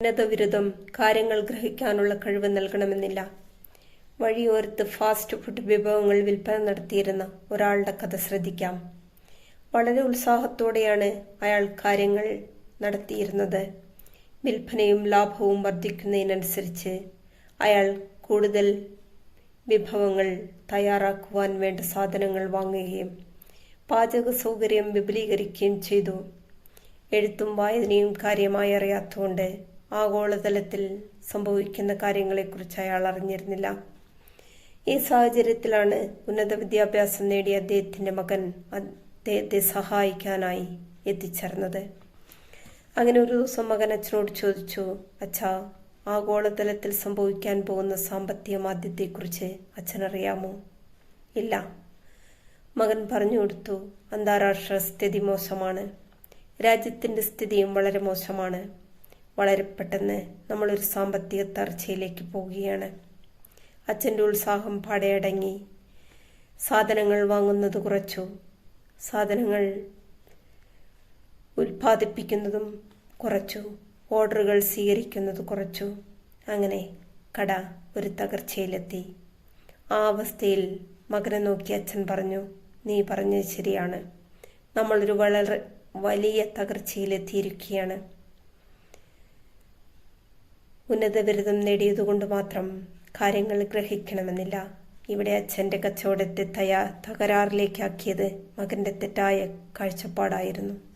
ഉന്നതവിരുദ്ധം കാര്യങ്ങൾ ഗ്രഹിക്കാനുള്ള കഴിവ് നൽകണമെന്നില്ല. വഴിയോരത്ത് fast food വിഭവങ്ങൾ വിൽപ്പന നടത്തിയിരുന്ന ഒരാളുടെ കഥ ശ്രദ്ധിക്കാം. വളരെ ഉത്സാഹത്തോടെയാണ് അയാൾ കാര്യങ്ങൾ നടത്തിയിരുന്നത്. വിൽപ്പനയും ലാഭവും വർദ്ധിക്കുന്നതിനനുസരിച്ച് അയാൾ കൂടുതൽ വിഭവങ്ങൾ തയ്യാറാക്കുവാൻ വേണ്ട സാധനങ്ങൾ വാങ്ങുകയും പാചക സൗകര്യം വിപുലീകരിക്കുകയും ചെയ്തു. എഴുത്തും വായനയും കാര്യമായി അറിയാത്തതുകൊണ്ട് ആഗോളതലത്തിൽ സംഭവിക്കുന്ന കാര്യങ്ങളെക്കുറിച്ച് അയാൾ അറിഞ്ഞിരുന്നില്ല. ഈ സാഹചര്യത്തിലാണ് ഉന്നത വിദ്യാഭ്യാസം നേടിയ അദ്ദേഹത്തിന്റെ മകൻ അദ്ദേഹത്തെ സഹായിക്കാനായി എത്തിച്ചേർന്നത്. അങ്ങനെ ഒരു ദിവസം മകൻ അച്ഛനോട് ചോദിച്ചു അച്ഛാ ആഗോളതലത്തിൽ സംഭവിക്കാൻ പോകുന്ന സാമ്പത്തിക മാന്ദ്യത്തെക്കുറിച്ച് അച്ഛനറിയാമോ? ഇല്ല. മകൻ പറഞ്ഞു കൊടുത്തു അന്താരാഷ്ട്ര സ്ഥിതി മോശമാണ്. രാജ്യത്തിന്റെ സ്ഥിതിയും വളരെ മോശമാണ്. വളരെ പെട്ടെന്ന് നമ്മളൊരു സാമ്പത്തിക തർച്ചയിലേക്ക് പോവുകയാണ്. അച്ഛന്റെ ഉത്സാഹം പാടയടങ്ങി. സാധനങ്ങൾ വാങ്ങുന്നത് കുറച്ചു. സാധനങ്ങൾ ഉൽപ്പാദിപ്പിക്കുന്നതും കുറച്ചു. ഓർഡറുകൾ സ്വീകരിക്കുന്നത് കുറച്ചു. അങ്ങനെ കട ഒരു തകർച്ചയിലെത്തി. ആ അവസ്ഥയിൽ മകനെ നോക്കി അച്ഛൻ പറഞ്ഞു നീ പറഞ്ഞത് ശരിയാണ്. നമ്മളൊരു വളരെ വലിയ തകർച്ചയിലെത്തിയിരിക്കുകയാണ്. ഉന്നത ബിരുദം നേടിയതുകൊണ്ട് മാത്രം കാര്യങ്ങൾ ഗ്രഹിക്കണമെന്നില്ല. ഇവിടെ അച്ഛന്റെ കച്ചവടത്തെ തയ്യാ തകരാറിലേക്കാക്കിയത് മകന്റെ തെറ്റായ കാഴ്ചപ്പാടായിരുന്നു.